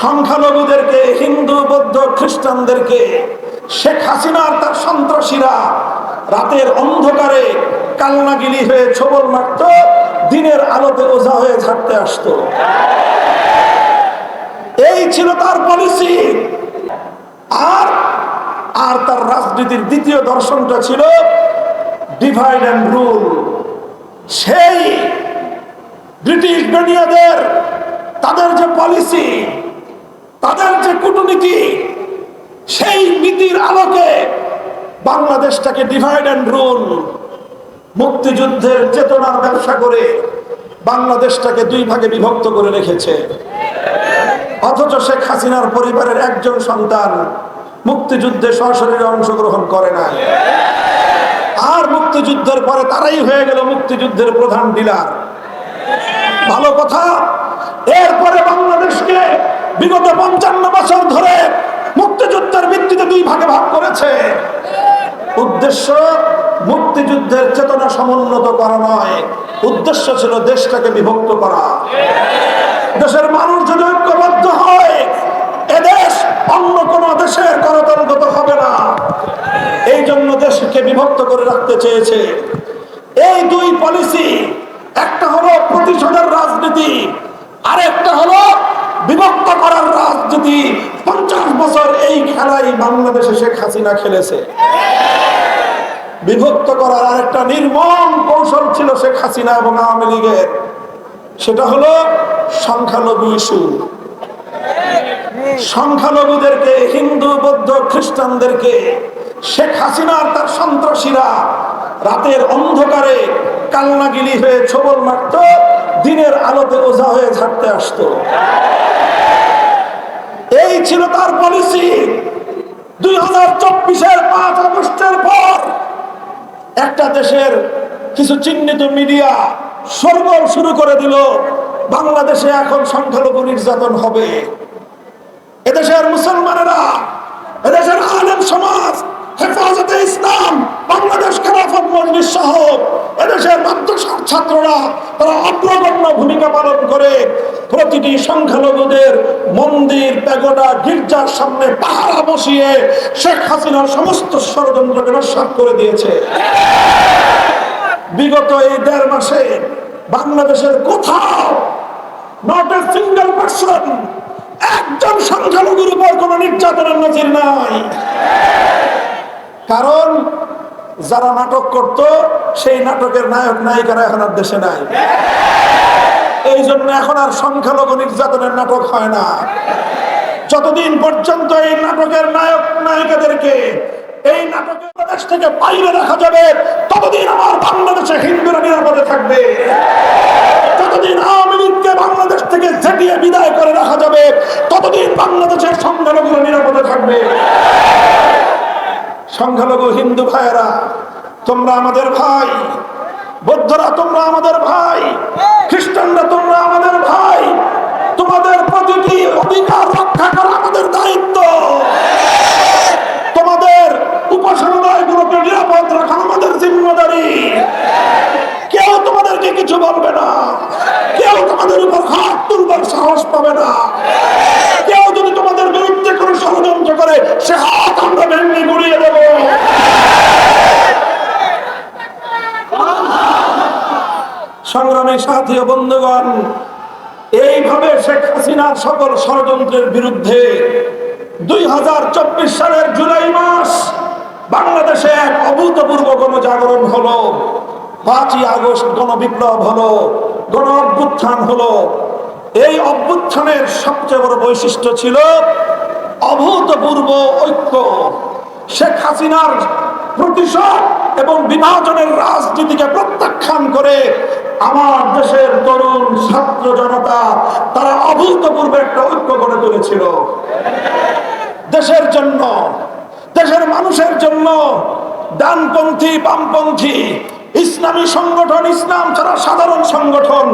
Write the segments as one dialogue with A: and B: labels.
A: সংখ্যালঘুদেরকে, হিন্দু, বৌদ্ধ, খ্রিস্টানদেরকে, শেখ হাসিনা আর তার সন্ত্রাসীরা রাতের অন্ধকারে কালনাগিলি হয়ে ছবল মারত, দিনের আলোতে ওঝা হয়ে ঝাড়তে আসতো। এই ছিল তার পলিসি আর আর তার রাজনীতির দ্বিতীয় দর্শনটা ছিল ডিভাইড অ্যান্ড রুল সেই ব্রিটিশ বেনিয়াদের তাদের যে পলিসি, তাদের যে কূটনীতি, সেই নীতির আলোকে বাংলাদেশটাকে ডিভাইড অ্যান্ড রুল মুক্তিযুদ্ধের চেতনার ব্যবসা করে বাংলাদেশটাকে দুই ভাগে বিভক্ত করে রেখেছে। অথচ শেখ হাসিনার পরিবারের একজন সন্তান মুক্তিযুদ্ধে সরাসরি অংশগ্রহণ করে না। আর মুক্তিযুদ্ধের পরে তারাই হয়ে গেল মুক্তিযুদ্ধের প্রধান ডিলার ভালো কথা এরপরে বাংলাদেশকে বিগত পঞ্চান্ন বছর ধরে মুক্তিযুদ্ধের ভিত্তিতে দুই ভাগে ভাগ করেছে। উদ্দেশ্য, মুক্তিযুদ্ধের চেতনা সমুন্নত করা নয়। উদ্দেশ্য ছিল দেশটাকে বিভক্ত করা। দেশের মানুষ যদি ঐক্যবদ্ধ হয় এদেশ অন্য কোন দেশের গণতন্ত্র হবে না। এই জন্য দেশকে বিভক্ত করে রাখতে চেয়েছে। এই দুই পলিসি একটা হলো প্রতিশোধের রাজনীতি আরেকটা হলো, বিভক্ত করার রাজনীতি পঞ্চাশ বছর এই খেলাই বাংলাদেশে শেখ হাসিনা খেলেছে। বিভক্ত করার আরেকটা নির্মম কৌশল ছিল শেখ হাসিনা এবং আওয়ামী লীগের। সেটা হলো সংখ্যালঘু ইস্যু। সংখ্যালঘুদেরকে, হিন্দু, বৌদ্ধ, খ্রিস্টানদেরকে, শেখ হাসিনা তার সন্ত্রাসীরা রাতের অন্ধকারে কালনাগিলি হয়ে ছবল মারত দিনের আলোতে ওঝা হয়ে ঝাড়তে আসতো। এই ছিল তার পলিসি দুই হাজার চব্বিশের পাঁচ আগস্টের পর একটা দেশের কিছু চিহ্নিত মিডিয়া সরগোল শুরু করে দিল, বাংলাদেশে এখন সংখ্যালঘু নির্যাতন হবে। এদেশের মুসলমানেরা এদেশের আলেম সমাজ হেফাজতে ইসলাম বাংলাদেশ খেলাফত মজলিস সহ এদেশের মাদ্রাসার ছাত্ররা তারা অগ্রগণ্য ভূমিকা পালন করে প্রতিটি সংখ্যালঘুদের মন্দির, প্যাগোডা, গির্জার সামনে পাহারা বসিয়ে শেখ হাসিনার সমস্ত ষড়যন্ত্রকে নস্বাত করে দিয়েছে। বিগত এই দেড় মাসে বাংলাদেশের কোথাও নট এ সিঙ্গেল পার্সন একজন সংখ্যালঘুর উপর কোন নির্যাতনের নজির নাই। কারণ যারা নাটক করত, সেই নাটকের নায়ক নায়িকারা এখন আর দেশে নাই। এই জন্য এখন আর সংখ্যালঘু নির্যাতনের নাটক হয় না। যতদিন পর্যন্ত এই নাটকের নায়ক নায়িকাদেরকে এই নাটকের দেশ থেকে বাইরে রাখা যাবে, ততদিন আমার বাংলাদেশে হিন্দুরা নিরাপদে থাকবে। যতদিন আওয়ামী লীগকে বাংলাদেশ থেকে ঝেঁটিয়ে বিদায় করে রাখা যাবে, ততদিন বাংলাদেশের সংখ্যালঘুরা নিরাপদে থাকবে। সংখ্যালঘু হিন্দু ভাইয়েরা, তোমরা আমাদের ভাই, বৌদ্ধরা তোমরা আমাদের ভাই, খ্রিস্টানরা তোমরা আমাদের ভাই, তোমাদের প্রতিটি অধিকার রক্ষা করা আমাদের দায়িত্ব। তোমাদের উপাসনালয়গুলোকে নিরাপদ রাখা আমাদের জিম্মদারি। কেউ তোমাদেরকে কিছু বলবে না। কেউ তোমাদের উপর হাত তুলবার সাহস পাবে না। কেউ যদি তোমাদের বিরুদ্ধে কোনো ষড়যন্ত্র করে, সে হাত আমরা সংগ্রামী সাথী ও বন্ধুগণ, এইভাবে শেখ হাসিনার সকল ষড়যন্ত্রের বিরুদ্ধে দুই হাজার চব্বিশ সালের জুলাই মাস বাংলাদেশে এক অভূতপূর্ব গণজাগরণ হলো, পাঁচই আগস্ট গণবিপ্লব হলো গণ অভ্যুত্থান হলো। এই অভ্যুত্থানের সবচেয়ে বড় বৈশিষ্ট্য ছিল অভূতপূর্ব ঐক্য। শেখ হাসিনার প্রতিশোধ এবং বিভাজনের রাজনীতিকে প্রত্যাখ্যান করে আমার দেশের তরুণ ছাত্র জনতা, তারা অভূতপূর্ব একটা ঐক্য গড়ে তুলেছিল। দেশের জন্য, দেশের মানুষের জন্য ডানপন্থী, বামপন্থী, ইসলামী সংগঠন, ইসলাম ছাড়া সাধারণ সংগঠন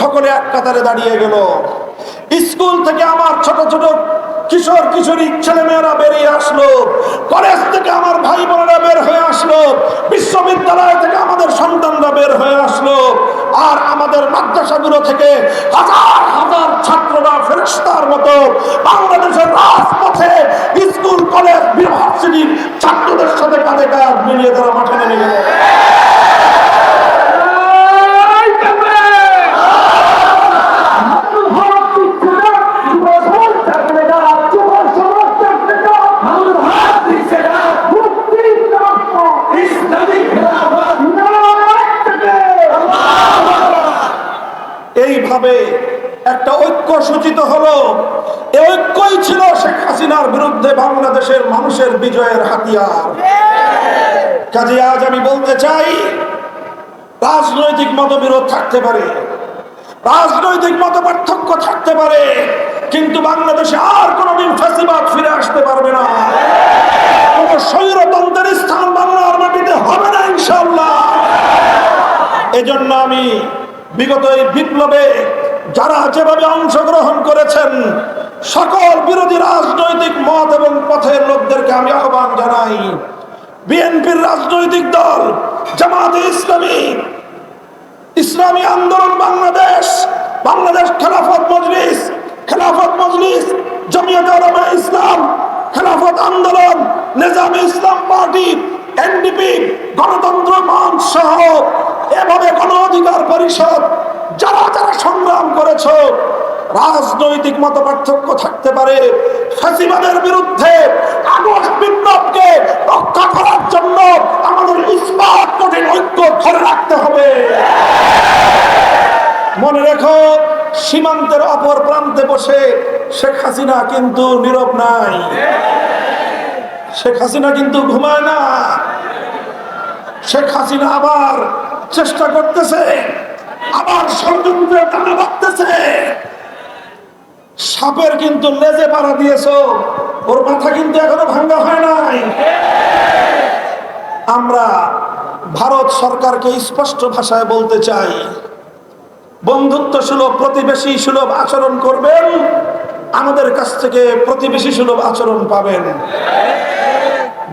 A: সকলে এক কাতারে দাঁড়িয়ে গেল। স্কুল থেকে আমার ছোট ছোট কিশোর কিশোরী ছেলেমেয়েরা বেরিয়ে আসলো। কলেজ থেকে আমার ভাই বোনেরা বের হয়ে আসলো। বিশ্ববিদ্যালয় থেকে আমাদের সন্তানরা বের হয়ে আসলো। আর আমাদের মাদ্রাসাগুলো থেকে হাজার হাজার ছাত্ররা ফেরস্তার মতো বাংলাদেশের রাজপথে স্কুল, কলেজ, ইউনিভার্সিটির ছাত্রদের সাথে কাঁধে কাজ মিলিয়ে তারা মাঠে নেমে গেল ঐক্য সূচিত হলো। এই ঐক্যই ছিল শেখ হাসিনার বিরুদ্ধে বাংলাদেশের মানুষের বিজয়ের হাতিয়ার। কাজে আজ আমি বলতে চাই, রাজনৈতিক মতবিরোধ থাকতে পারে, রাজনৈতিক মত পার্থক্য থাকতে পারে, কিন্তু বাংলাদেশে আর কোনোদিন ফাঁসিবাদ ফিরে আসতে পারবে না। কোন স্বৈরতন্ত্রের স্থান বাংলার মাটিতে হবে না ইনশাল্লাহ এজন্য আমি বিগত এই বিপ্লবে যারা যেভাবে অংশগ্রহণ করেছেন, সকল বিরোধী রাজনৈতিক মত এবং পথের লোকদেরকে আমি আহ্বান জানাই। বিএনপির রাজনৈতিক দল, জামাতে ইসলামী ইসলামী আন্দোলন বাংলাদেশ বাংলাদেশ খেলাফত মজলিস খেলাফত মজলিস, জমিয়ত ইসলাম, খেলাফত আন্দোলন, নিজাম ইসলাম পার্টি, এনডিপি, গণতন্ত্র মঞ্চ সহ এভাবে গণ অধিকার পরিষদ যারা যারা সংগ্রাম করেছ, রাজনৈতিক মত পার্থক্য থাকতে পারে, ফ্যাসিবাদের বিরুদ্ধে আগস্ট বিপ্লবকে রক্ষা করার জন্য আমাদের ইস্পাত কঠিন ঐক্য ধরে রাখতে হবে। মনে রেখো, সীমান্তের অপর প্রান্তে বসে শেখ হাসিনা কিন্তু নীরব নাই। শেখ হাসিনা কিন্তু ঘুমায় না। শেখ হাসিনা আবার চেষ্টা করতেছে। আবার সাপের কিন্তু লেজে পাড়া ওর মাথা কিন্তু এখনও হয় নাই। আমরা ভারত সরকারকে স্পষ্ট ভাষায় বলতে চাই, বন্ধুত্ব সুলভ, প্রতিবেশী সুলভ আচরণ করবেন, আমাদের কাছ থেকে প্রতিবেশী সুলভ আচরণ পাবেন।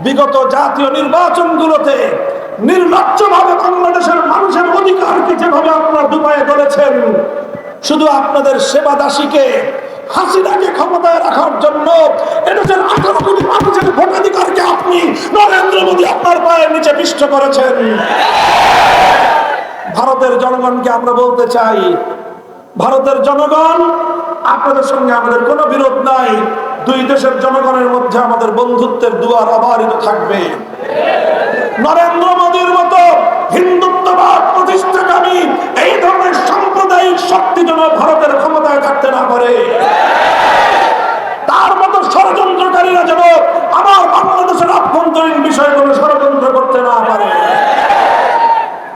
A: বিগত জাতীয় নির্বাচনগুলোতে মানুষের অধিকারকে যেভাবে আপনারা দুপায়ে করেছেন শুধু আপনাদের সেবা দাসীকে, হাসিনাকে ক্ষমতায় রাখার জন্য এদেশের আঠারো কোটি মানুষের ভোটাধিকারকে আপনি নরেন্দ্র মোদী আপনার পায়ের নিচে পিষ্ট করেছেন। ভারতের জনগণকে আমরা বলতে চাই, ভারতের জনগণ, আপনাদের সঙ্গে আমাদের কোনো বিরোধ নাই, দুই দেশের জনগণের মধ্যে আমাদের বন্ধুত্বের দুয়ার অবারিত থাকবে। নরেন্দ্র মোদীর মতো হিন্দুত্ববাদ